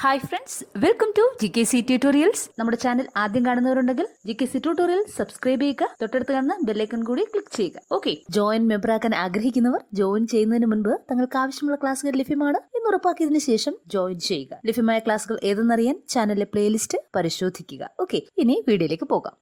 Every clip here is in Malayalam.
Hi friends welcome to G K C tutorials നമ്മുടെ ചാനൽ ആദ്യം കാണുന്നവരുണ്ടെങ്കിൽ G K C tutorial subscribe ചെയ്യുക തൊട്ടടുത്ത് കാണുന്ന ബെല്ലൈക്കൺ കൂടി ക്ലിക്ക് ചെയ്യുക. ഓക്കെ ജോയിൻ മെമ്പറാക്കാൻ ആഗ്രഹിക്കുന്നവർ ജോയിൻ ചെയ്യുന്നതിന് മുൻപ് തങ്ങൾക്ക് ആവശ്യമുള്ള ക്ലാസ്സുകൾ ലഭ്യമാണ് എന്ന് ഉറപ്പാക്കിയതിനു ശേഷം ജോയിൻ ചെയ്യുക. ലഭ്യമായ ക്ലാസ്സുകൾ ഏതെന്നറിയാൻ ചാനലിലെ പ്ലേലിസ്റ്റ് പരിശോധിക്കുക. ഓക്കെ ഇനി വീഡിയോയിലേക്ക് പോകാം.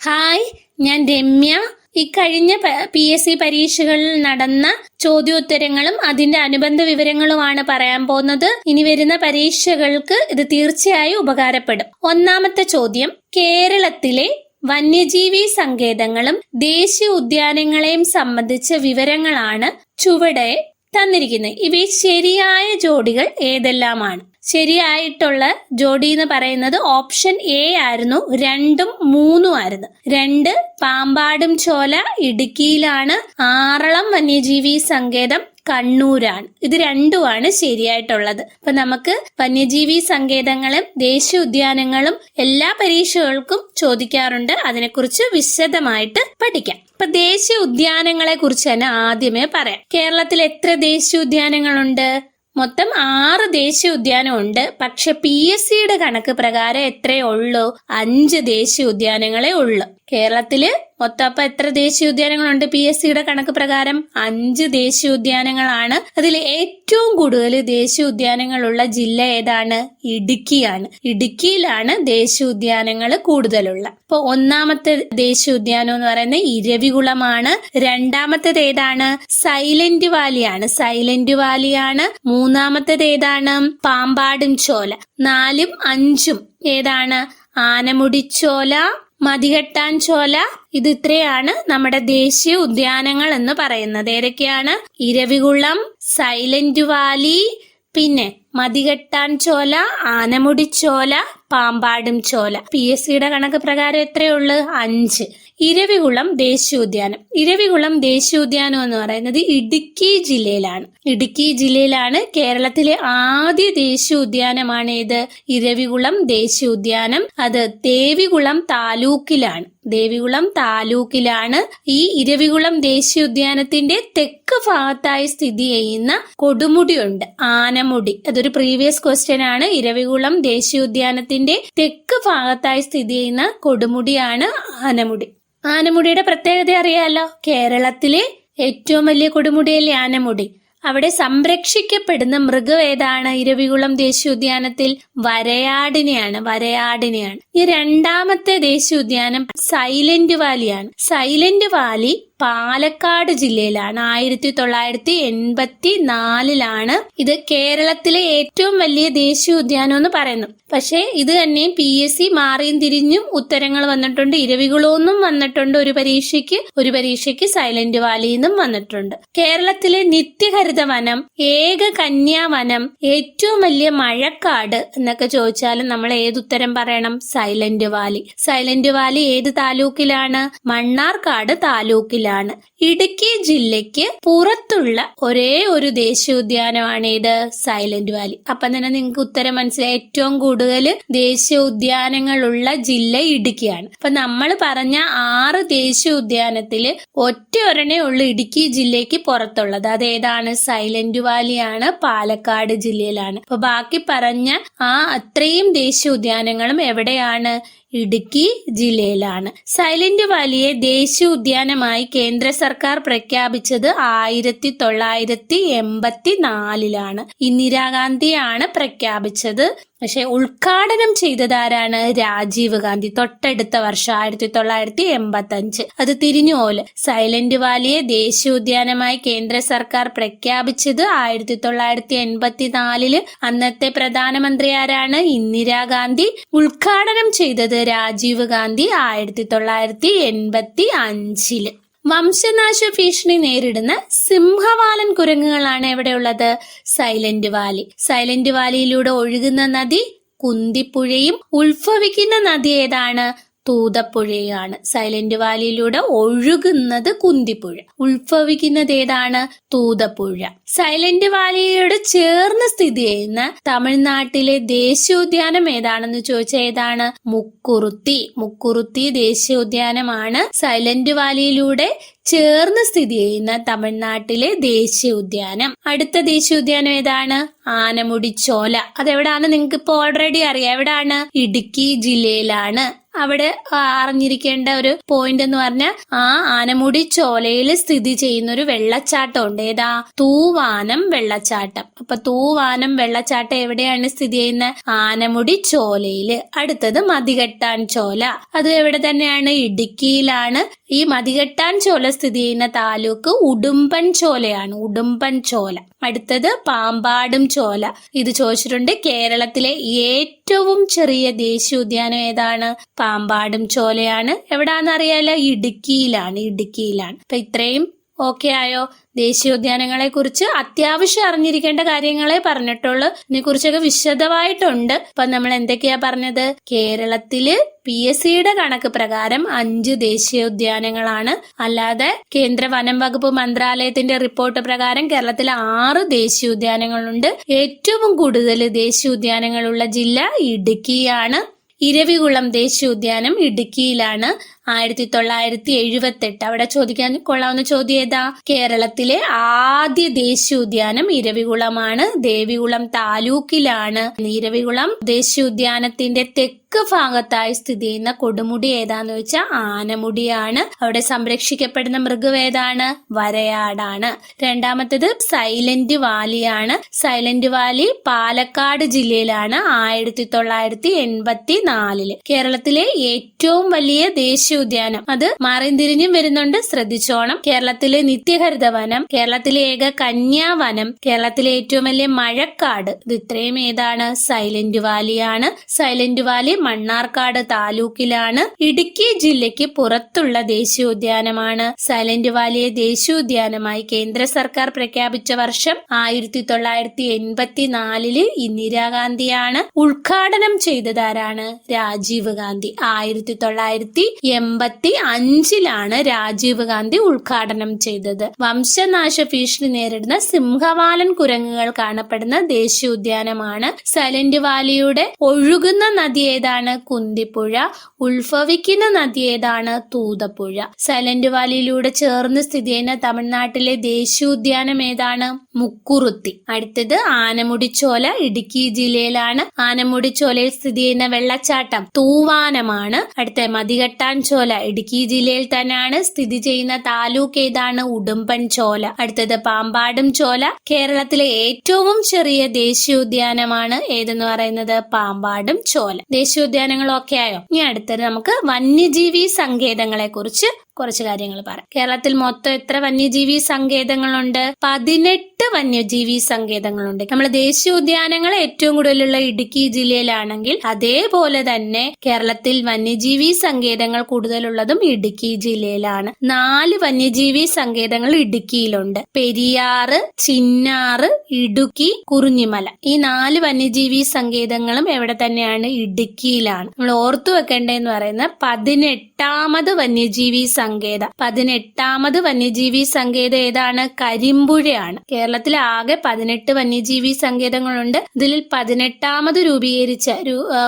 ഹായ് ഞാൻ രമ്യ. ഇക്കഴിഞ്ഞ പി എസ് സി പരീക്ഷകളിൽ നടന്ന ചോദ്യോത്തരങ്ങളും അതിന്റെ അനുബന്ധ വിവരങ്ങളുമാണ് പറയാൻ പോകുന്നത്. ഇനി വരുന്ന പരീക്ഷകൾക്ക് ഇത് തീർച്ചയായും ഉപകാരപ്പെടും. ഒന്നാമത്തെ ചോദ്യം കേരളത്തിലെ വന്യജീവി സങ്കേതങ്ങളും ദേശീയ ഉദ്യാനങ്ങളെയും സംബന്ധിച്ച വിവരങ്ങളാണ് ചുവടെ തന്നിരിക്കുന്നത്. ഇവയിൽ ശരിയായ ജോഡികൾ ഏതെല്ലാമാണ്? ശരിയായിട്ടുള്ള ജോഡി എന്ന് പറയുന്നത് ഓപ്ഷൻ എ ആയിരുന്നു രണ്ടും മൂന്നും ആയിരുന്നു. രണ്ട് പാമ്പാടും ചോല ഇടുക്കിയിലാണ് ആറളം വന്യജീവി സങ്കേതം കണ്ണൂരാണ്. ഇത് രണ്ടുമാണ് ശരിയായിട്ടുള്ളത്. അപ്പൊ നമുക്ക് വന്യജീവി സങ്കേതങ്ങളും ദേശീയ ഉദ്യാനങ്ങളും എല്ലാ പരീക്ഷകൾക്കും ചോദിക്കാറുണ്ട്. അതിനെക്കുറിച്ച് വിശദമായിട്ട് പഠിക്കാം. ഇപ്പൊ ദേശീയ ഉദ്യാനങ്ങളെ കുറിച്ച് തന്നെ ആദ്യമേ പറയാം. കേരളത്തിൽ എത്ര ദേശീയ ഉദ്യാനങ്ങളുണ്ട്? മൊത്തം ആറ് ദേശീയ ഉദ്യാനം ഉണ്ട് പക്ഷെ പി എസ് സിയുടെ കണക്ക് പ്രകാരം എത്രയേ ഉള്ളൂ? അഞ്ച് ദേശീയ ഉദ്യാനങ്ങളെ ഉള്ളൂ. കേരളത്തിൽ മൊത്തം എത്ര ദേശീയ ഉദ്യാനങ്ങളുണ്ട്? പി എസ് സിയുടെ കണക്ക് പ്രകാരം അഞ്ച് ദേശീയ ഉദ്യാനങ്ങളാണ്. അതിൽ ഏറ്റവും കൂടുതൽ ദേശീയ ഉദ്യാനങ്ങളുള്ള ജില്ല ഏതാണ്? ഇടുക്കിയാണ്. ഇടുക്കിയിലാണ് ദേശീയ ഉദ്യാനങ്ങൾ കൂടുതലുള്ള. ഇപ്പൊ ഒന്നാമത്തെ ദേശീയ ഉദ്യാനം എന്ന് പറയുന്നത് ഇരവികുളമാണ്. രണ്ടാമത്തേത് ഏതാണ്? സൈലന്റ് വാലിയാണ്. സൈലന്റ് വാലിയാണ്. മൂന്നാമത്തേത് ഏതാണ്? പാമ്പാടും ചോല. നാലും അഞ്ചും ഏതാണ്? ആനമുടിച്ചോല മതികെട്ടാൻ ചോല. ഇത് ഇത്രയാണ് നമ്മുടെ ദേശീയ ഉദ്യാനങ്ങൾ എന്ന് പറയുന്നത്. ഏതൊക്കെയാണ്? ഇരവികുളം സൈലന്റ് വാലി പിന്നെ മതികെട്ടാൻ ചോല ആനമുടി ചോല പാമ്പാടും ചോല. പി എസ് സിയുടെ കണക്ക് പ്രകാരം എത്രയുള്ളു അഞ്ച്. ഇരവികുളം ദേശീയോദ്യാനം. ഇരവികുളം ദേശീയോദ്യാനം എന്ന് പറയുന്നത് ഇടുക്കി ജില്ലയിലാണ്. ഇടുക്കി ജില്ലയിലാണ് കേരളത്തിലെ ആദ്യ ദേശീയോദ്യാനമാണ് ഇത് ഇരവികുളം ദേശീയോദ്യാനം അത് ദേവികുളം താലൂക്കിലാണ്. ദേവികുളം താലൂക്കിലാണ് ഈ ഇരവികുളം ദേശീയോദ്യാനത്തിന്റെ തെക്ക് ഭാഗത്തായി സ്ഥിതി ചെയ്യുന്ന കൊടുമുടിയുണ്ട്. ആനമുടി. അതൊരു പ്രീവിയസ് ക്വസ്റ്റ്യൻ ആണ്. ഇരവികുളം ദേശീയോദ്യാനത്തിന്റെ തെക്ക് ഭാഗത്തായി സ്ഥിതി ചെയ്യുന്ന കൊടുമുടിയാണ് ആനമുടി. ആനമുടിയുടെ പ്രത്യേകത അറിയാലോ? കേരളത്തിലെ ഏറ്റവും വലിയ കൊടുമുടിയല്ലേ ആനമുടി. അവിടെ സംരക്ഷിക്കപ്പെടുന്ന മൃഗം ഏതാണ്? ഇരവികുളം ദേശീയോദ്യാനത്തിൽ വരയാടിനെയാണ് വരയാടിനെയാണ്. ഈ രണ്ടാമത്തെ ദേശീയോദ്യാനം സൈലന്റ് വാലിയാണ്. സൈലന്റ് വാലി പാലക്കാട് ജില്ലയിലാണ്. ആയിരത്തി തൊള്ളായിരത്തി എൺപത്തി നാലിലാണ് ഇത് കേരളത്തിലെ ഏറ്റവും വലിയ ദേശീയ ഉദ്യാനം എന്ന് പറയുന്നു പക്ഷേ ഇത് തന്നെയും പി എസ് സി മാറിയും തിരിഞ്ഞും ഉത്തരങ്ങൾ വന്നിട്ടുണ്ട്. ഇരവികുളമൊന്നും വന്നിട്ടുണ്ട് ഒരു പരീക്ഷയ്ക്ക്. ഒരു പരീക്ഷയ്ക്ക് സൈലന്റ് വാലിന്നും വന്നിട്ടുണ്ട്. കേരളത്തിലെ നിത്യഹരിത വനം ഏക കന്യാ വനം ഏറ്റവും വലിയ മഴക്കാട് എന്നൊക്കെ ചോദിച്ചാലും നമ്മൾ ഏതുത്തരം പറയണം? സൈലന്റ് വാലി സൈലന്റ് വാലി ഏത് താലൂക്കിലാണ്? മണ്ണാർക്കാട് താലൂക്കിലാണ് ഇടുക്കി ജില്ലയ്ക്ക് പുറത്തുള്ള ഒരേ ഒരു ദേശീയോദ്യാനമാണ് ഇത് സൈലന്റ് വാലി. അപ്പം തന്നെ നിങ്ങൾക്ക് ഉത്തരം മനസ്സിലായി. ഏറ്റവും കൂടുതൽ ദേശീയ ഉദ്യാനങ്ങളുള്ള ജില്ല ഇടുക്കിയാണ്. അപ്പൊ നമ്മൾ പറഞ്ഞ ആറ് ദേശീയ ഉദ്യാനത്തിൽ ഒറ്റ ഒരെണ്ണേ ഉള്ളൂ ഇടുക്കി ജില്ലയ്ക്ക് പുറത്തുള്ളത്. അതേതാണ് സൈലന്റ് വാലിയാണ് പാലക്കാട് ജില്ലയിലാണ്. അപ്പൊ ബാക്കി പറഞ്ഞ ആ അത്രയും ദേശീയ ഉദ്യാനങ്ങളും എവിടെയാണ്? ഇടുക്കി ജില്ലയിലാണ്. സൈലന്റ് വാലിയെ ദേശീയ ഉദ്യാനമായി കേന്ദ്ര സർക്കാർ പ്രഖ്യാപിച്ചത് ആയിരത്തി തൊള്ളായിരത്തി എൺപത്തി നാലിലാണ് ഇന്ദിരാഗാന്ധിയാണ് പ്രഖ്യാപിച്ചത്. പക്ഷെ ഉദ്ഘാടനം ചെയ്തതാരാണ് രാജീവ് ഗാന്ധി? തൊട്ടടുത്ത വർഷം ആയിരത്തി തൊള്ളായിരത്തി എൺപത്തി അഞ്ച് അത് തിരിഞ്ഞുപോലെ. സൈലന്റ് വാലിയെ ദേശീയോദ്യാനമായി കേന്ദ്ര സർക്കാർ പ്രഖ്യാപിച്ചത് ആയിരത്തി തൊള്ളായിരത്തി എൺപത്തി നാലിൽ അന്നത്തെ പ്രധാനമന്ത്രി ആരാണ്? ഇന്ദിരാഗാന്ധി. ഉദ്ഘാടനം ചെയ്തത് രാജീവ് ഗാന്ധി ആയിരത്തി തൊള്ളായിരത്തി എൺപത്തി അഞ്ചിൽ വംശനാശ ഭീഷണി നേരിടുന്ന സിംഹവാലൻ കുരങ്ങുകളാണ് എവിടെയുള്ളത്? Silent valley. സൈലന്റ് വാലിയിലൂടെ ഒഴുകുന്ന നദി കുന്തിപ്പുഴയും ഉത്ഭവിക്കുന്ന നദി ഏതാണ്? തൂതപ്പുഴയാണ്. സൈലന്റ് വാലിയിലൂടെ ഒഴുകുന്നത് കുന്തിപ്പുഴ. ഉത്ഭവിക്കുന്നത് ഏതാണ്? തൂതപ്പുഴ. സൈലന്റ് വാലിയോട് ചേർന്ന് സ്ഥിതി ചെയ്യുന്ന തമിഴ്നാട്ടിലെ ദേശീയോദ്യാനം ഏതാണെന്ന് ചോദിച്ചാൽ ഏതാണ്? മുക്കുറുത്തി. മുക്കുറുത്തി ദേശീയോദ്യാനമാണ് സൈലന്റ് വാലിയിലൂടെ ചേർന്ന് സ്ഥിതി ചെയ്യുന്ന തമിഴ്നാട്ടിലെ ദേശീയോദ്യാനം. അടുത്ത ദേശീയോദ്യാനം ഏതാണ്? ആനമുടിച്ചോല അതെവിടാണ് നിങ്ങൾക്ക് ഇപ്പോൾ ഓൾറെഡി അറിയാം. എവിടാണ്? ഇടുക്കി ജില്ലയിലാണ്. അവിടെ അറിഞ്ഞിരിക്കേണ്ട ഒരു പോയിന്റ് എന്ന് പറഞ്ഞാൽ ആ ആനമുടി ചോലയിൽ സ്ഥിതി ചെയ്യുന്ന ഒരു വെള്ളച്ചാട്ടം ഉണ്ട് ഏതാ? തൂവാനം വെള്ളച്ചാട്ടം. അപ്പൊ തൂവാനം വെള്ളച്ചാട്ടം എവിടെയാണ് സ്ഥിതി ചെയ്യുന്ന? ആനമുടി ചോലയിൽ അടുത്തത് മതികെട്ടാൻ ചോല. അത് എവിടെ തന്നെയാണ്? ഇടുക്കിയിലാണ്. ഈ മതികെട്ടാൻ ചോല സ്ഥിതി ചെയ്യുന്ന താലൂക്ക് ഉടുമ്പൻ ചോലയാണ് ഉടുമ്പൻ ചോല. അടുത്തത് പാമ്പാടും ചോല. ഇത് ചോദിച്ചിട്ടുണ്ട് കേരളത്തിലെ ഏറ്റവും ചെറിയ ദേശീയോദ്യാനം ഏതാണ്? പാമ്പാടും ചോലയാണ്. എവിടാന്ന് അറിയാലോ? ഇടുക്കിയിലാണ് ഇടുക്കിയിലാണ്. അപ്പൊ ഇത്രയും ഓക്കെ ആയോ? ദേശീയോദ്യാനങ്ങളെ കുറിച്ച് അത്യാവശ്യം അറിഞ്ഞിരിക്കേണ്ട കാര്യങ്ങളെ പറഞ്ഞിട്ടുള്ളൂ. ഇതിനെ കുറിച്ചൊക്കെ വിശദമായിട്ടുണ്ട്. അപ്പൊ നമ്മൾ എന്തൊക്കെയാ പറഞ്ഞത്? കേരളത്തിൽ പി എസ് സിയുടെ കണക്ക് പ്രകാരം അഞ്ച് ദേശീയോദ്യാനങ്ങളാണ്. അല്ലാതെ കേന്ദ്ര വനം വകുപ്പ് മന്ത്രാലയത്തിന്റെ റിപ്പോർട്ട് പ്രകാരം കേരളത്തിൽ ആറ് ദേശീയോദ്യാനങ്ങളുണ്ട്. ഏറ്റവും കൂടുതൽ ദേശീയോദ്യാനങ്ങളുള്ള ജില്ല ഇടുക്കിയാണ്. ഇരവികുളം ദേശീയോദ്യാനം ഇടുക്കിയിലാണ്. ആയിരത്തി തൊള്ളായിരത്തി എഴുപത്തി എട്ട് അവിടെ ചോദിക്കാൻ കൊള്ളാവുന്ന ചോദ്യം ഏതാ? കേരളത്തിലെ ആദ്യ ദേശീയോദ്യാനം ഇരവികുളമാണ്. ദേവികുളം താലൂക്കിലാണ്. ഇരവികുളം ദേശീയോദ്യാനത്തിന്റെ തെക്ക് ഭാഗത്തായി സ്ഥിതി ചെയ്യുന്ന കൊടുമുടി ഏതാന്ന് വെച്ചാൽ ആനമുടിയാണ്. അവിടെ സംരക്ഷിക്കപ്പെടുന്ന മൃഗം ഏതാണ്? വരയാടാണ്. രണ്ടാമത്തേത് സൈലന്റ് വാലിയാണ്. സൈലന്റ് വാലി പാലക്കാട് ജില്ലയിലാണ് ആയിരത്തി തൊള്ളായിരത്തി എൺപത്തി നാലിൽ കേരളത്തിലെ ഏറ്റവും വലിയ ദേശീയോദ്യാനം അത് മറിന്തിരിഞ്ഞും വരുന്നുണ്ട്. ശ്രദ്ധിച്ചോണം. കേരളത്തിലെ നിത്യഹരിത വനം കേരളത്തിലെ ഏക കന്യാവനം കേരളത്തിലെ ഏറ്റവും വലിയ മഴക്കാട്. ഇത് ഇത്രയും ഏതാണ്? സൈലന്റ് വാലിയാണ്. സൈലന്റ് വാലി മണ്ണാർക്കാട് താലൂക്കിലാണ് ഇടുക്കി ജില്ലയ്ക്ക് പുറത്തുള്ള ദേശീയോദ്യാനമാണ്. സൈലന്റ് വാലിയെ ദേശീയോദ്യാനമായി കേന്ദ്ര സർക്കാർ പ്രഖ്യാപിച്ച വർഷം ആയിരത്തി തൊള്ളായിരത്തി എൺപത്തിനാലിൽ ഇന്ദിരാഗാന്ധിയാണ് ഉദ്ഘാടനം ചെയ്തതാരാണ് രാജീവ് ഗാന്ധി. ആയിരത്തി തൊള്ളായിരത്തി എൺപത്തി അഞ്ചിലാണ് രാജീവ് ഗാന്ധി ഉദ്ഘാടനം ചെയ്തത്. വംശനാശ ഭീഷണി നേരിടുന്ന സിംഹവാലൻ കുരങ്ങുകൾ കാണപ്പെടുന്ന ദേശീയോദ്യാനമാണ് സൈലന്റ് വാലിയുടെ ഒഴുകുന്ന നദി ഏതാണ് കുന്തിപ്പുഴ? ഉത്ഭവിക്കുന്ന നദി ഏതാണ് തൂതപ്പുഴ? സൈലന്റ് വാലിയിലൂടെ ചേർന്ന് സ്ഥിതി ചെയ്യുന്ന തമിഴ്നാട്ടിലെ ദേശീയോദ്യാനം ഏതാണ്? മുക്കുറുത്തി. അടുത്തത് ആനമുടിച്ചോല ഇടുക്കി ജില്ലയിലാണ് ആനമുടിച്ചോലയിൽ സ്ഥിതി ചെയ്യുന്ന വെള്ളച്ചാട്ടം തൂവാനമാണ്. അടുത്ത മതികെട്ടാൻ ചോല ഇടുക്കി ജില്ലയിൽ തന്നെയാണ് സ്ഥിതി ചെയ്യുന്ന താലൂക്ക് ഏതാണ്? ഉടുമ്പൻ ചോല അടുത്തത് പാമ്പാടും ചോല കേരളത്തിലെ ഏറ്റവും ചെറിയ ദേശീയോദ്യാനമാണ് ഏതെന്ന് പറയുന്നത്? പാമ്പാടും ചോല ദേശീയോദ്യാനങ്ങളൊക്കെ ആയോ? ഇനി അടുത്തത് നമുക്ക് വന്യജീവി സങ്കേതങ്ങളെ കുറിച്ച് കുറച്ച് കാര്യങ്ങൾ പറയാം കേരളത്തിൽ മൊത്തം എത്ര വന്യജീവി സങ്കേതങ്ങളുണ്ട്? പതിനെട്ട് വന്യജീവി സങ്കേതങ്ങളുണ്ട്. നമ്മൾ ദേശീയ ഉദ്യാനങ്ങൾ ഏറ്റവും കൂടുതലുള്ള ഇടുക്കി ജില്ലയിലാണെങ്കിൽ അതേപോലെ തന്നെ കേരളത്തിൽ വന്യജീവി സങ്കേതങ്ങൾ കൂടുതലുള്ളതും ഇടുക്കി ജില്ലയിലാണ്. നാല് വന്യജീവി സങ്കേതങ്ങൾ ഇടുക്കിയിലുണ്ട്. പെരിയാറ് ചിന്നാറ് ഇടുക്കി കുറിഞ്ഞിമല. ഈ നാല് വന്യജീവി സങ്കേതങ്ങളും എവിടെ തന്നെയാണ്? ഇടുക്കിയിലാണ്. നമ്മൾ ഓർത്തു വെക്കേണ്ടതെന്ന് പറയുന്ന പതിനെട്ടാമത് വന്യജീവി സങ്കേതം പതിനെട്ടാമത് വന്യജീവി സങ്കേത ഏതാണ്? കരിമ്പുഴയാണ്. കേരളത്തിൽ ആകെ പതിനെട്ട് വന്യജീവി സങ്കേതങ്ങളുണ്ട്. ഇതിൽ പതിനെട്ടാമത് രൂപീകരിച്ച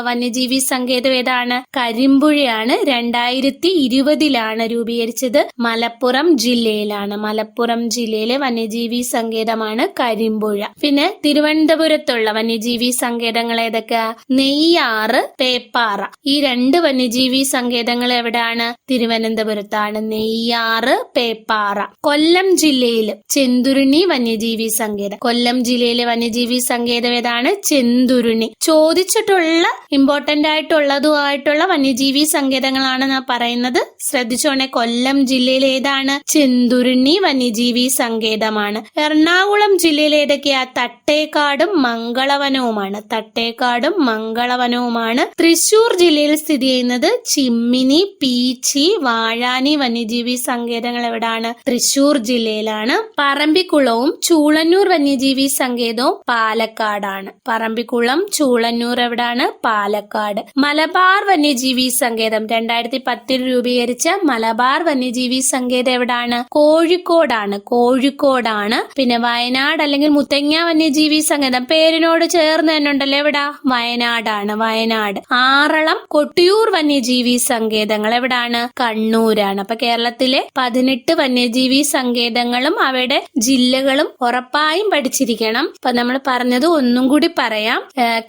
വന്യജീവി സങ്കേതം ഏതാണ്? കരിമ്പുഴയാണ്. രണ്ടായിരത്തി ഇരുപതിലാണ് രൂപീകരിച്ചത്. മലപ്പുറം ജില്ലയിലാണ്. മലപ്പുറം ജില്ലയിലെ വന്യജീവി സങ്കേതമാണ് കരിമ്പുഴ. പിന്നെ തിരുവനന്തപുരത്തുള്ള വന്യജീവി സങ്കേതങ്ങൾ ഏതൊക്കെ? നെയ്യാറ് പേപ്പാറ. ഈ രണ്ട് വന്യജീവി സങ്കേതങ്ങൾ എവിടെയാണ്? തിരുവനന്തപുരത്താണ് നെയ്യാറ് പേപ്പാറ. കൊല്ലം ജില്ലയിൽ ചെന്തുരുണി വന്യജീവി സങ്കേതം. കൊല്ലം ജില്ലയിലെ വന്യജീവി സങ്കേതം ഏതാണ്? ചെന്തുരുണി. ചോദിച്ചിട്ടുള്ള ഇമ്പോർട്ടന്റ് ആയിട്ടുള്ളതുമായിട്ടുള്ള വന്യജീവി സങ്കേതങ്ങളാണ് ഞാൻ പറയുന്നത്. ശ്രദ്ധിച്ചോണെ കൊല്ലം ജില്ലയിൽ ഏതാണ്? ചെന്തുരുണി വന്യജീവി സങ്കേതമാണ്. എറണാകുളം ജില്ലയിൽ ഏതൊക്കെയാ? തട്ടേക്കാടും മംഗളവനവുമാണ്. തട്ടേക്കാടും മംഗളവനവുമാണ്. തൃശൂർ ജില്ലയിൽ സ്ഥിതി ചെയ്യുന്നത് ചിമ്മിനി പീച്ചി വാഴാനി വന്യജീവി സങ്കേതങ്ങൾ എവിടാണ്? തൃശൂർ ജില്ലയിലാണ്. പറമ്പിക്കുളവും ചൂളന്നൂർ വന്യജീവി സങ്കേതവും പാലക്കാടാണ്. പറമ്പിക്കുളം ചൂളന്നൂർ എവിടാണ്? പാലക്കാട്. മലബാർ വന്യജീവി സങ്കേതം. രണ്ടായിരത്തി പത്തിൽ രൂപീകരിച്ച മലബാർ വന്യജീവി സങ്കേതം എവിടാണ്? കോഴിക്കോടാണ്. കോഴിക്കോടാണ്. പിന്നെ വയനാട് അല്ലെങ്കിൽ മുത്തങ്ങ വന്യജീവി സങ്കേതം. പേരിനോട് ചേർന്ന് തന്നെ ഉണ്ടല്ലോ എവിടാ? വയനാടാണ്. വയനാട്. ആറളം കൊട്ടിയൂർ വന്യജീവി സങ്കേതങ്ങൾ എവിടാണ്? കണ്ണൂരാണ്. അപ്പൊ കേരളത്തിലെ പതിനെട്ട് വന്യജീവി സങ്കേതങ്ങളും അവയുടെ ജില്ലകളും ഉറപ്പായും പഠിച്ചിരിക്കണം. അപ്പൊ നമ്മൾ പറഞ്ഞത് ഒന്നും കൂടി പറയാം.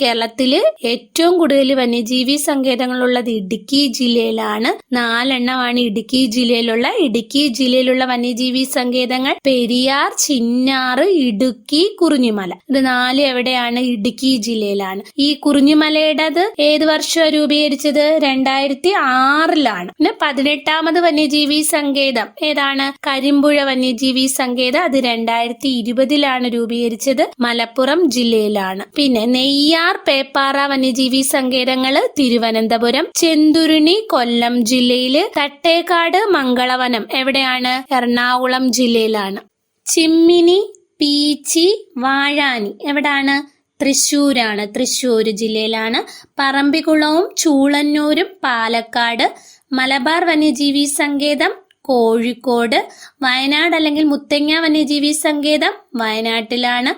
കേരളത്തിൽ ഏറ്റവും കൂടുതൽ വന്യജീവി സങ്കേതങ്ങളുള്ളത് ഇടുക്കി ജില്ലയിലാണ്. നാലെണ്ണമാണ് ഇടുക്കി ജില്ലയിലുള്ള. ഇടുക്കി ജില്ലയിലുള്ള വന്യജീവി സങ്കേതങ്ങൾ പെരിയാർ ചിന്നാറ് ഇടുക്കി കുറിഞ്ഞിമല. ഇത് നാല് എവിടെയാണ്? ഇടുക്കി ജില്ലയിലാണ്. ഈ കുറിഞ്ഞിമലയുടേത് ഏത് വർഷം രൂപീകരിച്ചത്? രണ്ടായിരത്തി ആറിലാണ്. പിന്നെ പതിനെട്ടാമത് വന്യജീവി സങ്കേതം. ഏതാണ്? കരിമ്പുഴ വന്യജീവി സങ്കേതം. അത് രണ്ടായിരത്തി ഇരുപതിലാണ് രൂപീകരിച്ചത്. മലപ്പുറം ജില്ലയിലാണ്. പിന്നെ നെയ്യാർ പേപ്പാറ വന്യജീവി സങ്കേതങ്ങൾ തിരുവനന്തപുരം. ചെന്തുരുണി കൊല്ലം ജില്ലയിൽ. തട്ടേക്കാട് മംഗളവനം എവിടെയാണ്? എറണാകുളം ജില്ലയിലാണ്. ചിമ്മിനി പീച്ചി വാഴാനി എവിടാണ്? തൃശ്ശൂരാണ്. തൃശ്ശൂർ ജില്ലയിലാണ്. പറമ്പിക്കുളവും ചൂളന്നൂരും പാലക്കാട്. മലബാർ വന്യജീവി സങ്കേതം കോഴിക്കോട് വയനാട് അല്ലെങ്കിൽ മുത്തങ്ങ വന്യജീവി സങ്കേതം വയനാട്ടിലാണ്.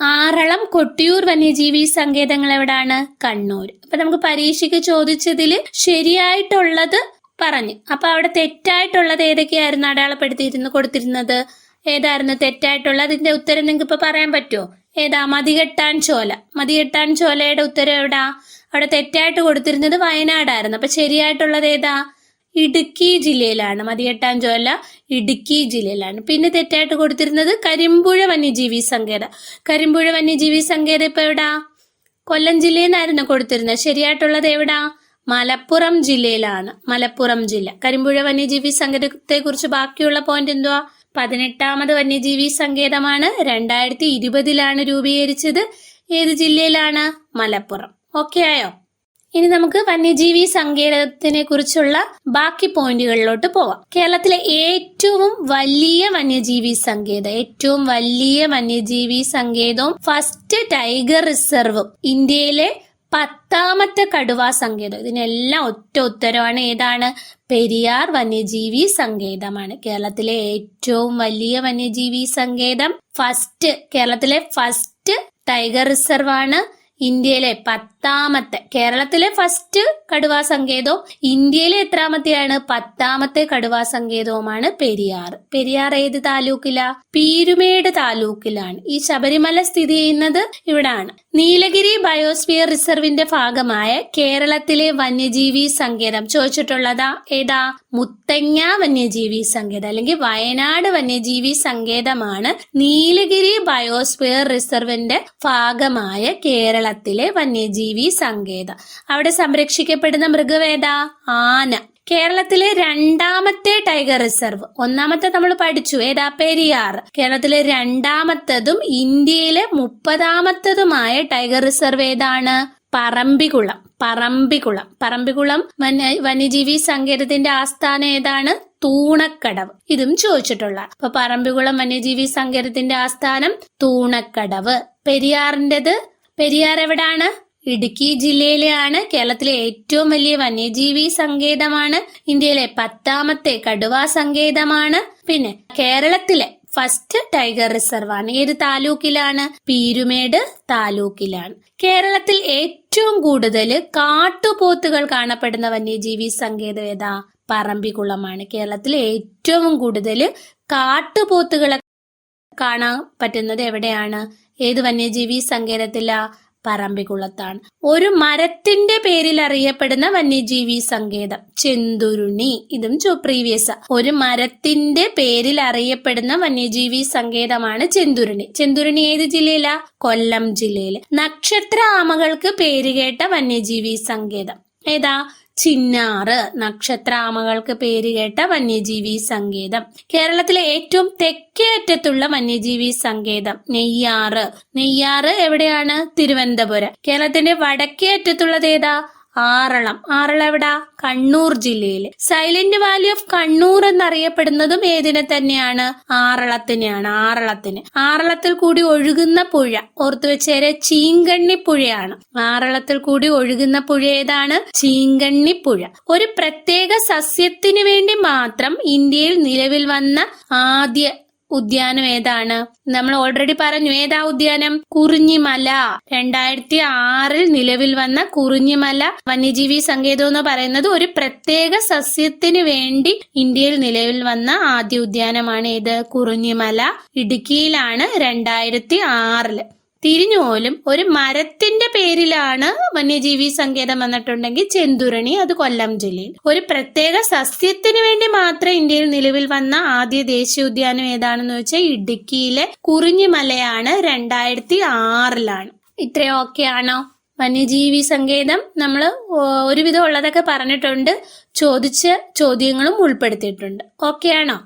ആറളം കൊട്ടിയൂർ വന്യജീവി സങ്കേതങ്ങൾ എവിടാണ്? കണ്ണൂർ. അപ്പൊ നമുക്ക് പരീക്ഷയ്ക്ക് ചോദിച്ചതിൽ ശരിയായിട്ടുള്ളത് പറഞ്ഞു. അപ്പൊ അവിടെ തെറ്റായിട്ടുള്ളത് ഏതൊക്കെയായിരുന്നു അടയാളപ്പെടുത്തിയിരുന്നു കൊടുത്തിരുന്നത്? ഏതായിരുന്നു തെറ്റായിട്ടുള്ളത്? അതിന്റെ ഉത്തരം നിങ്ങൾക്ക് ഇപ്പൊ പറയാൻ പറ്റുമോ? ഏതാ? മതികെട്ടാൻ ചോല മതികെട്ടാൻ ചോലയുടെ ഉത്തരം എവിടാ? അവിടെ തെറ്റായിട്ട് കൊടുത്തിരുന്നത് വയനാടായിരുന്നു. അപ്പൊ ശരിയായിട്ടുള്ളത് ഏതാ? ഇടുക്കി ജില്ലയിലാണ്. മതികെട്ടാൻ ചോല ഇടുക്കി ജില്ലയിലാണ്. പിന്നെ തെറ്റായിട്ട് കൊടുത്തിരുന്നത് കരിമ്പുഴ വന്യജീവി സങ്കേതം. കരിമ്പുഴ വന്യജീവി സങ്കേതം ഇപ്പൊ എവിടാ? കൊല്ലം ജില്ലയിൽ നിന്നായിരുന്നു കൊടുത്തിരുന്നത്. ശരിയായിട്ടുള്ളത് എവിടാ? മലപ്പുറം ജില്ലയിലാണ്. മലപ്പുറം ജില്ല. കരിമ്പുഴ വന്യജീവി സങ്കേതത്തെ കുറിച്ച് ബാക്കിയുള്ള പോയിന്റ് എന്തുവാ? പതിനെട്ടാമത് വന്യജീവി സങ്കേതമാണ്. രണ്ടായിരത്തി ഇരുപതിലാണ് രൂപീകരിച്ചത്. ഏത് ജില്ലയിലാണ്? മലപ്പുറം. ഓക്കെ ആയോ? ഇനി നമുക്ക് വന്യജീവി സങ്കേതത്തിനെ കുറിച്ചുള്ള ബാക്കി പോയിന്റുകളിലോട്ട് പോവാം. കേരളത്തിലെ ഏറ്റവും വലിയ വന്യജീവി സങ്കേതം ഏറ്റവും വലിയ വന്യജീവി സങ്കേതവും ഫസ്റ്റ് ടൈഗർ റിസർവും ഇന്ത്യയിലെ പത്താമത്തെ കടുവാ സങ്കേതം. ഇതിനെല്ലാം ഒറ്റ ഉത്തരവാണ്. ഏതാണ്? പെരിയാർ വന്യജീവി സങ്കേതമാണ്. കേരളത്തിലെ ഏറ്റവും വലിയ വന്യജീവി സങ്കേതം ഫസ്റ്റ് കേരളത്തിലെ ഫസ്റ്റ് ടൈഗർ റിസർവ് ആണ്. ഇന്ത്യയിലെ പത്താമത്തെ കേരളത്തിലെ ഫസ്റ്റ് കടുവാ സങ്കേതവും ഇന്ത്യയിലെ എത്രാമത്തെയാണ് പത്താമത്തെ കടുവാ സങ്കേതവുമാണ് പെരിയാർ. പെരിയാർ ഏത് താലൂക്കിലാ? പീരുമേട് താലൂക്കിലാണ്. ഈ ശബരിമല സ്ഥിതി ചെയ്യുന്നത് ഇവിടാണ്. നീലഗിരി ബയോസ്ഫിയർ റിസർവിന്റെ ഭാഗമായ കേരളത്തിലെ വന്യജീവി സങ്കേതം ചോദിച്ചിട്ടുള്ളതാ ഏതാ? മുത്തങ്ങ വന്യജീവി സങ്കേതം അല്ലെങ്കിൽ വയനാട് വന്യജീവി സങ്കേതമാണ് നീലഗിരി ബയോസ്ഫിയർ റിസർവിന്റെ ഭാഗമായ കേരളത്തിലെ വന്യജീവി സങ്കേതം. അവിടെ സംരക്ഷിക്കപ്പെടുന്ന മൃഗവേദ ആന. കേരളത്തിലെ രണ്ടാമത്തെ ടൈഗർ റിസർവ്. ഒന്നാമത്തെ നമ്മൾ പഠിച്ചു. ഏതാ? പെരിയാർ. കേരളത്തിലെ രണ്ടാമത്തതും ഇന്ത്യയിലെ മുപ്പതാമത്തതുമായ ടൈഗർ റിസർവ് ഏതാണ്? പറമ്പിക്കുളം. പറമ്പിക്കുളം. പറമ്പിക്കുളം വന്യ വന്യജീവി സങ്കേതത്തിന്റെ ആസ്ഥാനം ഏതാണ്? തൂണക്കടവ്. ഇതും ചോദിച്ചിട്ടുള്ള. അപ്പൊ പറമ്പിക്കുളം വന്യജീവി സങ്കേതത്തിന്റെ ആസ്ഥാനം തൂണക്കടവ്. പെരിയാറിന്റെത് പെരിയാർ എവിടാണ്? ഇടുക്കി ജില്ലയിലെയാണ് കേരളത്തിലെ ഏറ്റവും വലിയ വന്യജീവി സങ്കേതമാണ്. ഇന്ത്യയിലെ പത്താമത്തെ കടുവാ സങ്കേതമാണ്. പിന്നെ കേരളത്തിലെ ഫസ്റ്റ് ടൈഗർ റിസർവ് ആണ്. ഏത് താലൂക്കിലാണ്? പീരുമേട് താലൂക്കിലാണ്. കേരളത്തിൽ ഏറ്റവും കൂടുതൽ കാട്ടുപോത്തുകൾ കാണപ്പെടുന്ന വന്യജീവി സങ്കേതം ഏതാ? പറമ്പിക്കുളമാണ്. കേരളത്തിൽ ഏറ്റവും കൂടുതൽ കാട്ടുപോത്തുകളെ കാണാൻ പറ്റുന്നത് എവിടെയാണ്? ഏത് വന്യജീവി സങ്കേതത്തിലാ? പറമ്പിക്കുളത്താണ് ഒരു മരത്തിന്റെ പേരിൽ അറിയപ്പെടുന്ന വന്യജീവി സങ്കേതം. ചെന്തുരുണി ഇതും പ്രീവിയസ് ഒരു മരത്തിന്റെ പേരിൽ അറിയപ്പെടുന്ന വന്യജീവി സങ്കേതമാണ് ചെന്തുരുണി. ചെന്തുരുണി ഏത് ജില്ലയിലാ? കൊല്ലം ജില്ലയിൽ. നക്ഷത്ര ആമകൾക്ക് പേരുകേട്ട വന്യജീവി സങ്കേതം. ഏതാ? ചിന്നാറ് നക്ഷത്രാമകൾക്ക് പേരുകേട്ട വന്യജീവി സങ്കേതം. കേരളത്തിലെ ഏറ്റവും തെക്കേ അറ്റത്തുള്ള വന്യജീവി സങ്കേതം നെയ്യാറ്. നെയ്യാറ് എവിടെയാണ്? തിരുവനന്തപുരം. കേരളത്തിന്റെ വടക്കേ അറ്റത്തുള്ളത് ഏതാ? ആറളം. ആറളം എവിടാ? കണ്ണൂർ ജില്ലയിൽ സൈലന്റ് വാലി ഓഫ് കണ്ണൂർ എന്നറിയപ്പെടുന്നതും ഏതിനെ തന്നെയാണ്? ആറളത്തിനെയാണ്. ആറളത്തിന്. ആറളത്തിൽ കൂടി ഒഴുകുന്ന പുഴ. ഓർത്തു വെച്ചേരെ ചീങ്കണ്ണി പുഴയാണ്. ആറളത്തിൽ കൂടി ഒഴുകുന്ന പുഴ ഏതാണ്? ചീങ്കണ്ണി പുഴ. ഒരു പ്രത്യേക സസ്യത്തിന് വേണ്ടി മാത്രം ഇന്ത്യയിൽ നിലവിൽ വന്ന ആദ്യ ഉദ്യാനം ഏതാണ്? നമ്മൾ ഓൾറെഡി പറഞ്ഞു ഏതാ ഉദ്യാനം? കുറിഞ്ഞിമല. രണ്ടായിരത്തി ആറിൽ നിലവിൽ വന്ന കുറിഞ്ഞിമല വന്യജീവി സങ്കേതം എന്ന് പറയുന്നത് ഒരു പ്രത്യേക സസ്യത്തിന് വേണ്ടി ഇന്ത്യയിൽ നിലവിൽ വന്ന ആദ്യ ഉദ്യാനമാണ് ഏത്? കുറിഞ്ഞിമല. ഇടുക്കിയിലാണ് രണ്ടായിരത്തി ആറിൽ തിരിഞ്ഞുപോലും ഒരു മരത്തിന്റെ പേരിലാണ് വന്യജീവി സങ്കേതം വന്നിട്ടുണ്ടെങ്കിൽ ചെന്തുരണി അത് കൊല്ലം ജില്ലയിൽ. ഒരു പ്രത്യേക സസ്യത്തിന് വേണ്ടി മാത്രം ഇന്ത്യയിൽ നിലവിൽ വന്ന ആദ്യ ദേശീയോദ്യാനം ഏതാണെന്ന് വെച്ചാൽ ഇടുക്കിയിലെ കുറിഞ്ഞിമലയാണ് രണ്ടായിരത്തി ആറിലാണ് ഇത്രയും ഓക്കെയാണോ വന്യജീവി സങ്കേതം നമ്മൾ ഒരുവിധം ഉള്ളതൊക്കെ പറഞ്ഞിട്ടുണ്ട്. ചോദിച്ച ചോദ്യങ്ങളും ഉൾപ്പെടുത്തിയിട്ടുണ്ട്. ഓക്കെയാണോ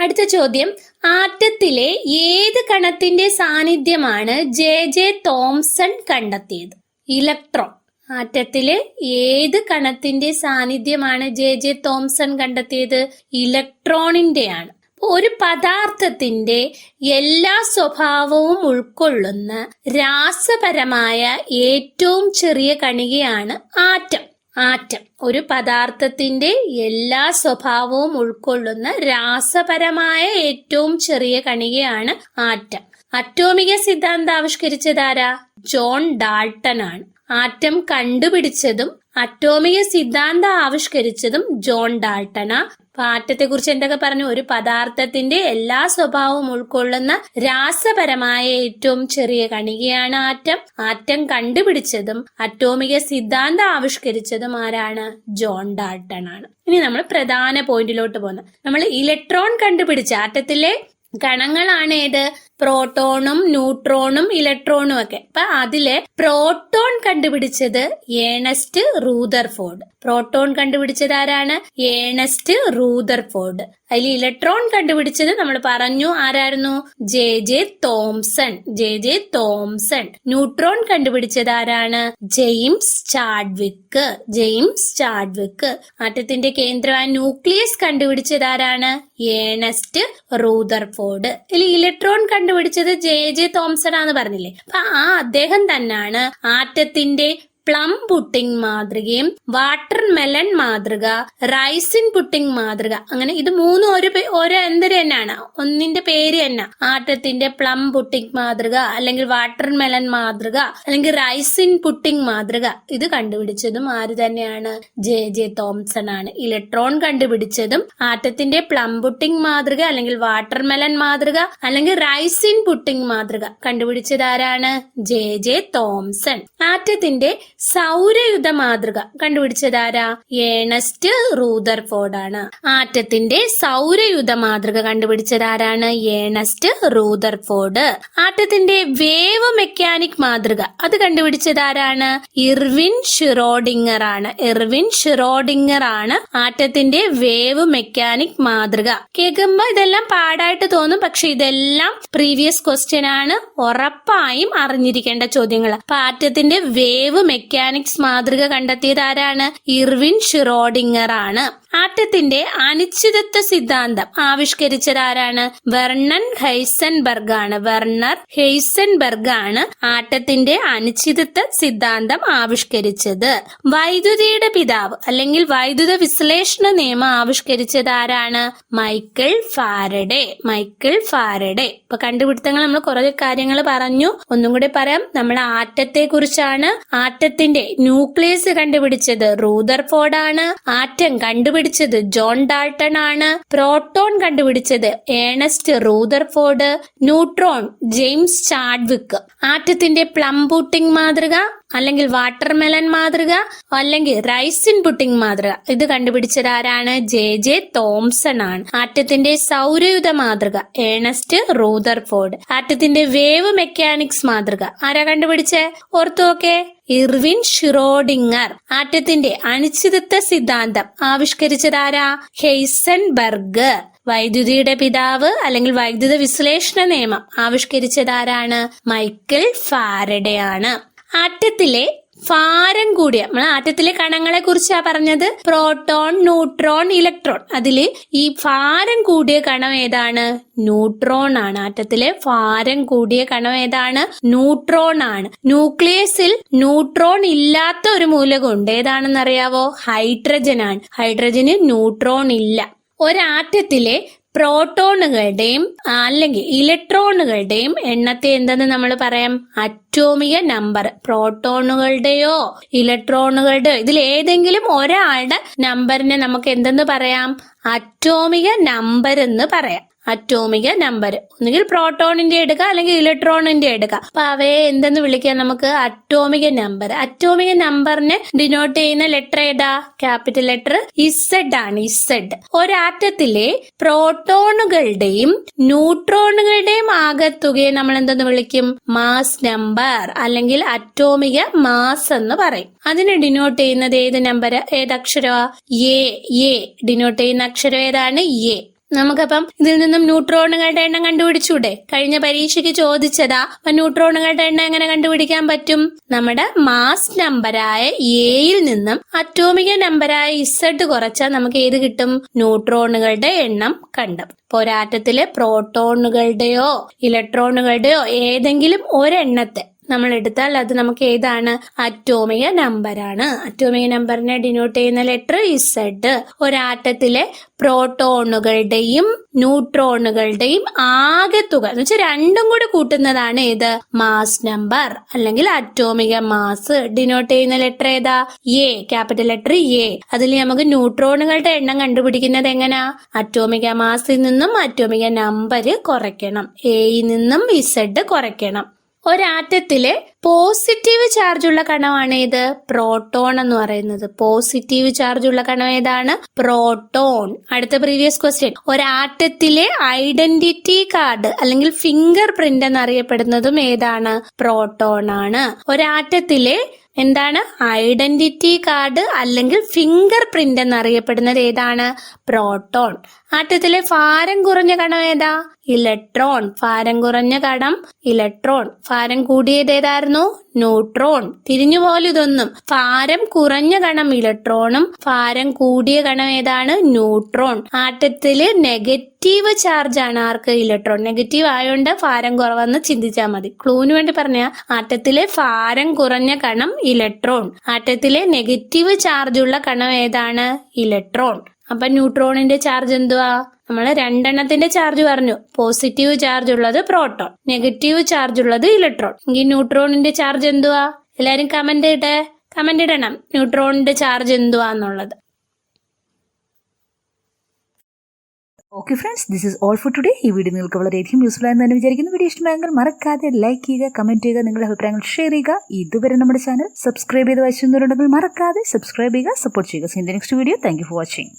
അടുത്ത ചോദ്യം. ആറ്റത്തിലെ ഏത് കണത്തിന്റെ സാന്നിധ്യമാണ് ജെ ജെ തോംസൺ കണ്ടെത്തിയത്? ഇലക്ട്രോൺ. ആറ്റത്തിലെ ഏത് കണത്തിന്റെ സാന്നിധ്യമാണ് ജെ ജെ തോംസൺ കണ്ടെത്തിയത്? ഇലക്ട്രോണിന്റെയാണ്. ഒരു പദാർത്ഥത്തിന്റെ എല്ലാ സ്വഭാവവും ഉൾക്കൊള്ളുന്ന രാസപരമായ ഏറ്റവും ചെറിയ കണികയാണ് ആറ്റം. ആറ്റം. ഒരു പദാർത്ഥത്തിന്റെ എല്ലാ സ്വഭാവവും ഉൾക്കൊള്ളുന്ന രാസപരമായ ഏറ്റവും ചെറിയ കണികയാണ് ആറ്റം. അറ്റോമിക സിദ്ധാന്തം ആവിഷ്കരിച്ചതാരാ ജോൺ ഡാൾട്ടൺ ആണ് ആറ്റം കണ്ടുപിടിച്ചതും അറ്റോമിക സിദ്ധാന്തം ആവിഷ്കരിച്ചതും ജോൺ ഡാൾട്ടണ അപ്പൊ ആറ്റത്തെ കുറിച്ച് എന്തൊക്കെ പറഞ്ഞു? ഒരു പദാർത്ഥത്തിന്റെ എല്ലാ സ്വഭാവവും ഉൾക്കൊള്ളുന്ന രാസപരമായ ഏറ്റവും ചെറിയ കണികയാണ് ആറ്റം. ആറ്റം കണ്ടുപിടിച്ചതും അറ്റോമിക സിദ്ധാന്തം ആവിഷ്കരിച്ചതും ആരാണ്? ജോൺ ഡാൾട്ടൺ ആണ്. ഇനി നമ്മൾ പ്രധാന പോയിന്റിലോട്ട് പോകുന്നത് നമ്മൾ ഇലക്ട്രോൺ കണ്ടുപിടിച്ച ആറ്റത്തിലെ കണങ്ങളാണ് ഏത്? പ്രോട്ടോണും ന്യൂട്രോണും ഇലക്ട്രോണും ഒക്കെ. അപ്പൊ അതിലെ പ്രോട്ടോൺ കണ്ടുപിടിച്ചത് ഏണസ്റ്റ് റൂദർഫോർഡ്. പ്രോട്ടോൺ കണ്ടുപിടിച്ചത് ആരാണ്? Ernest Rutherford. അതിൽ ഇലക്ട്രോൺ കണ്ടുപിടിച്ചത് നമ്മൾ പറഞ്ഞു ആരായിരുന്നു? J J Thomson. J J Thomson. Neutron കണ്ടുപിടിച്ചത് ആരാണ്? ജെയിംസ് ചാഡ്വിക്ക് ജെയിംസ് ചാഡ്വിക്ക് ആറ്റത്തിന്റെ കേന്ദ്രമായ ന്യൂക്ലിയസ് കണ്ടുപിടിച്ചത് ആരാണ്? Ernest Rutherford. ഇതിൽ ഇലക്ട്രോൺ കണ്ടുപിടിച്ചത് ജെ ജെ തോംസൺ ആന്ന് പറഞ്ഞില്ലേ? അപ്പൊ ആ അദ്ദേഹം തന്നെയാണ് ആറ്റത്തിന്റെ പ്ലം പുട്ടിംഗ് മാതൃകയും വാട്ടർ മെലൺ മാതൃക റൈസിൻ പുട്ടിംഗ് മാതൃക. അങ്ങനെ ഇത് മൂന്നും ഒരു ഒരു എന്തൊരു തന്നെയാണ് ഒന്നിന്റെ പേര് തന്നെ. ആട്ടത്തിന്റെ പ്ലം പുട്ടിംഗ് മാതൃക അല്ലെങ്കിൽ വാട്ടർ മെലൺ മാതൃക അല്ലെങ്കിൽ റൈസിൻ പുട്ടിംഗ് മാതൃക. ഇത് കണ്ടുപിടിച്ചതും ആര് തന്നെയാണ്? ജെ. ജെ. തോംസൺ ആണ്. ഇലക്ട്രോൺ കണ്ടുപിടിച്ചതും ആറ്റത്തിന്റെ പ്ലം പുട്ടിംഗ് മാതൃക അല്ലെങ്കിൽ വാട്ടർ മെലൺ മാതൃക അല്ലെങ്കിൽ റൈസിൻ പുട്ടിംഗ് മാതൃക. കണ്ടുപിടിച്ചത് ആരാണ്? ജെ. ജെ. തോംസൺ. ആറ്റത്തിന്റെ സൗരയുധ മാതൃക. കണ്ടുപിടിച്ചത് ആരാ ഏണസ്റ്റ് റൂദർഫോർഡ് ആണ് ആറ്റത്തിന്റെ സൗരയുധ മാതൃക കണ്ടുപിടിച്ചത് ആരാണ് ഏണസ്റ്റ് റൂദർഫോർഡ് ആറ്റത്തിന്റെ വേവ് മെക്കാനിക് മാതൃക. അത് കണ്ടുപിടിച്ചത് ആരാണ് ഇർവിൻ ഷിറോഡിങ്ങർ ആണ് ഇർവിൻ ഷിറോഡിങ്ങർ ആണ് ആറ്റത്തിന്റെ വേവ് മെക്കാനിക് മാതൃക. കേൾക്കുമ്പോ ഇതെല്ലാം പാടായിട്ട് തോന്നും പക്ഷെ ഇതെല്ലാം പ്രീവിയസ് ക്വസ്റ്റ്യൻ ആണ്. ഉറപ്പായും അറിഞ്ഞിരിക്കേണ്ട ചോദ്യങ്ങൾ അപ്പൊ ആറ്റത്തിന്റെ വേവ് മെക്കാനിക്സ് മാതൃക കണ്ടെത്തിയത് ആരാണ്? ഇർവിൻ ഷിറോഡിങ്ങർ ആണ് ആറ്റത്തിന്റെ അനിശ്ചിതത്വ സിദ്ധാന്തം. ആവിഷ്കരിച്ചതാരാണ്? വെർണൻ ഹെയ്സൻബർഗ് ആണ് വെർണർ ഹെയ്സൻബർഗ് ആണ് ആറ്റത്തിന്റെ അനിശ്ചിതത്വ സിദ്ധാന്തം ആവിഷ്കരിച്ചത്. വൈദ്യുതിയുടെ പിതാവ് അല്ലെങ്കിൽ വൈദ്യുത വിശ്ലേഷണ നിയമം ആവിഷ്കരിച്ചത് ആരാണ് മൈക്കിൾ ഫാരഡെ. Michael Faraday. ഇപ്പൊ കണ്ടുപിടുത്തങ്ങൾ നമ്മൾ കുറെ കാര്യങ്ങൾ പറഞ്ഞു. ഒന്നും കൂടി പറയാം. നമ്മൾ ആറ്റത്തെ കുറിച്ചാണ് ആറ്റത്തിന്റെ ന്യൂക്ലിയസ് കണ്ടുപിടിച്ചത്. റൂദർഫോർഡ് ആണ് ആറ്റം കണ്ടുപിടിച്ചത്. ജോൺ ഡാൾട്ടൺ ആണ്. പ്രോട്ടോൺ കണ്ടുപിടിച്ചത് Ernest Rutherford neutron James Chadwick ആറ്റത്തിന്റെ plum pudding മാതൃക അല്ലെങ്കിൽ വാട്ടർമെലൻ മാതൃക അല്ലെങ്കിൽ റൈസിൻ പുട്ടിംഗ് മാതൃക. ഇത് കണ്ടുപിടിച്ചത് ആരാണ് ജെ ജെ തോംസൺ ആണ്. ആറ്റത്തിന്റെ സൗരയുധ മാതൃക ഏണസ്റ്റ് റൂദർഫോർഡ് ആറ്റത്തിന്റെ വേവ് മെക്കാനിക്സ് മാതൃക ആരാ കണ്ടുപിടിച്ചേ? ഓർത്തുവൊക്കെ ഇർവിൻ ഷിറോഡിങ്ങർ ആറ്റത്തിന്റെ അനിശ്ചിതത്വ സിദ്ധാന്തം ആവിഷ്കരിച്ചതാരാ? ആരാ ഹെയ്സൻബർഗ്. വൈദ്യുതിയുടെ പിതാവ് അല്ലെങ്കിൽ വൈദ്യുത വിശ്ലേഷണ നിയമം ആവിഷ്കരിച്ചതാരാണ്? മൈക്കിൾ ഫാരഡെ ആണ് ആറ്റത്തിലെ ഭാരം കൂടിയ നമ്മൾ ആറ്റത്തിലെ കണങ്ങളെ കുറിച്ചാണ് പറഞ്ഞത്? Proton neutron electron. അതിൽ ഈ ഭാരം കൂടിയ കണം ഏതാണ്? ന്യൂട്രോൺ ആണ്. ആറ്റത്തിലെ ഭാരം കൂടിയ കണം ഏതാണ്? ന്യൂട്രോൺ ആണ്. ന്യൂക്ലിയസിൽ ന്യൂട്രോൺ ഇല്ലാത്ത ഒരു മൂലകമുണ്ട്. ഏതാണെന്ന് അറിയാവോ ഹൈഡ്രജൻ ആണ്. ഹൈഡ്രജന് ന്യൂട്രോൺ ഇല്ല. ഒരാറ്റത്തിലെ പ്രോട്ടോണുകളുടെയും അല്ലെങ്കിൽ ഇലക്ട്രോണുകളുടെയും എണ്ണത്തെ എന്തെന്ന് നമ്മൾ പറയാം? അറ്റോമിക നമ്പർ. പ്രോട്ടോണുകളുടെയോ ഇലക്ട്രോണുകളുടെയോ ഇതിൽ ഏതെങ്കിലും ഒരാളുടെ നമ്പറിനെ നമുക്ക് എന്തെന്ന് പറയാം? അറ്റോമിക നമ്പർ എന്ന് പറയാം. അറ്റോമിക നമ്പർ ഒന്നുകിൽ പ്രോട്ടോണിന്റെ എടുക്കുക അല്ലെങ്കിൽ ഇലക്ട്രോണിന്റെ എടുക്കുക അപ്പൊ അവയെ എന്തെന്ന് വിളിക്കാം നമുക്ക്? അറ്റോമിക നമ്പർ അറ്റോമിക നമ്പറിനെ ഡിനോട്ട് ചെയ്യുന്ന ലെറ്റർ ഏതാ? ക്യാപിറ്റൽ ലെറ്റർ ഇസഡ് ആണ് ഇസഡ് ഒരാറ്റത്തിലെ പ്രോട്ടോണുകളുടെയും ന്യൂട്രോണുകളുടെയും ആകത്തുകയെ നമ്മൾ എന്തെന്ന് വിളിക്കും? മാസ് നമ്പർ അല്ലെങ്കിൽ അറ്റോമിക മാസ് എന്ന് പറയും. അതിനെ ഡിനോട്ട് ചെയ്യുന്നത് ഏത് നമ്പർ ഏത് അക്ഷരമാ എ എ ഡിനോട്ട് ചെയ്യുന്ന അക്ഷരം ഏതാണ്? എ നമുക്കപ്പം ഇതിൽ നിന്നും ന്യൂട്രോണുകളുടെ എണ്ണം കണ്ടുപിടിച്ചൂടെ? കഴിഞ്ഞ പരീക്ഷയ്ക്ക് ചോദിച്ചതാ അപ്പൊ ന്യൂട്രോണുകളുടെ എണ്ണം എങ്ങനെ കണ്ടുപിടിക്കാൻ പറ്റും? നമ്മുടെ മാസ് നമ്പറായ എയിൽ നിന്നും അറ്റോമിക നമ്പറായ ഇസഡ് കുറച്ചാൽ നമുക്ക് ഏത് കിട്ടും? ന്യൂട്രോണുകളുടെ എണ്ണം കണ്ടും. പോരാറ്റത്തിലെ പ്രോട്ടോണുകളുടെയോ ഇലക്ട്രോണുകളുടെയോ ഏതെങ്കിലും ഒരെണ്ണത്തെ നമ്മൾ എടുത്താൽ അത് നമുക്ക് ഏതാണ് അറ്റോമിക നമ്പറാണ്. അറ്റോമിക നമ്പറിനെ ഡിനോട്ട് ചെയ്യുന്ന ലെറ്റർ ഇസഡ്. ഒരാറ്റത്തിലെ പ്രോട്ടോണുകളുടെയും ന്യൂട്രോണുകളുടെയും ആകെ തുക. എന്ന് വെച്ചാൽ രണ്ടും കൂടി കൂട്ടുന്നതാണ് ഏത്? മാസ് നമ്പർ അല്ലെങ്കിൽ അറ്റോമിക മാസ്. ഡിനോട്ട് ചെയ്യുന്ന ലെറ്റർ ഏതാ? എ. Capital letter A. അതിൽ നമുക്ക് ന്യൂട്രോണുകളുടെ എണ്ണം കണ്ടുപിടിക്കുന്നത് എങ്ങനാ? അറ്റോമിക മാസിൽ നിന്നും അറ്റോമിക നമ്പർ കുറയ്ക്കണം. എയിൽ നിന്നും ഇസഡ് കുറയ്ക്കണം. ഒരാറ്റത്തിലെ പോസിറ്റീവ് ചാർജ് ഉള്ള കണമാണ് ഏത്? പ്രോട്ടോൺ എന്ന് പറയുന്നത്. പോസിറ്റീവ് ചാർജ് ഉള്ള കണം ഏതാണ്? പ്രോട്ടോൺ. അടുത്ത പ്രീവിയസ് ക്വസ്റ്റ്യൻ. ഒരാറ്റത്തിലെ ഐഡന്റിറ്റി കാർഡ് അല്ലെങ്കിൽ ഫിംഗർ പ്രിന്റ് എന്നറിയപ്പെടുന്നതും ഏതാണ്? പ്രോട്ടോൺ ആണ്. ഒരാറ്റത്തിലെ എന്താണ്? ഐഡന്റിറ്റി കാർഡ് അല്ലെങ്കിൽ ഫിംഗർ പ്രിന്റ് എന്നറിയപ്പെടുന്നത് ഏതാണ്? പ്രോട്ടോൺ. ആറ്റത്തിലെ ഭാരം കുറഞ്ഞ കടം ഏതാ? ഇലക്ട്രോൺ. ഭാരം കുറഞ്ഞ കടം ഇലക്ട്രോൺ. ഭാരം കൂടിയത് ഏതായിരുന്നു ന്യൂട്രോൺ. തിരിഞ്ഞു പോലെ ഇതൊന്നും. ഭാരം കുറഞ്ഞ കണം ഇലക്ട്രോണും ഭാരം കൂടിയ കണം ഏതാണ്? ന്യൂട്രോൺ. ആറ്റത്തിൽ നെഗറ്റീവ് ചാർജ് ആണ് ആർക്ക്? ഇലക്ട്രോൺ. നെഗറ്റീവ് ആയതുകൊണ്ട് ഭാരം കുറവെന്ന് ചിന്തിച്ചാൽ മതി. ക്ലൂവിന് വേണ്ടി പറഞ്ഞ ആറ്റത്തിലെ ഭാരം കുറഞ്ഞ കണം ഇലക്ട്രോൺ. ആറ്റത്തിലെ നെഗറ്റീവ് ചാർജുള്ള കണം ഏതാണ്? ഇലക്ട്രോൺ. അപ്പൊ ന്യൂട്രോണിന്റെ ചാർജ് എന്തുവാ? നമ്മൾ രണ്ടെണ്ണത്തിന്റെ ചാർജ് പറഞ്ഞു. പോസിറ്റീവ് ചാർജ് ഉള്ളത് പ്രോട്ടോൺ നെഗറ്റീവ് ചാർജ് ഉള്ളത് ഇലക്ട്രോൺ. എങ്കിൽ ന്യൂട്രോണിന്റെ ചാർജ് എന്തുവാ? എല്ലാരും കമന്റ് ഇട്ടെ കമന്റ് ഇടണം. ന്യൂട്രോണിന്റെ charge എന്തുവാന്നുള്ളത് okay friends this is all for today ഈ വീഡിയോ നിങ്ങൾക്ക് വളരെയധികം യൂസ്ഫുൾ ആയെന്ന് തന്നെ വിചാരിക്കുന്നു. വീഡിയോ ഇഷ്ടമായെങ്കിൽ മറക്കാതെ ലൈക്ക് ചെയ്യുക കമന്റ് ചെയ്യുക നിങ്ങളുടെ അഭിപ്രായങ്ങൾ ഷെയർ ചെയ്യുക. ഇതുവരെ നമ്മുടെ ചാനൽ സബ്സ്ക്രൈബ് ചെയ്ത് വായിച്ചിരുന്നവരുണ്ടെങ്കിൽ മറക്കാതെ സബ്സ്ക്രൈബ് ചെയ്യുക സപ്പോർട്ട് ചെയ്യുക. So next video thank for watching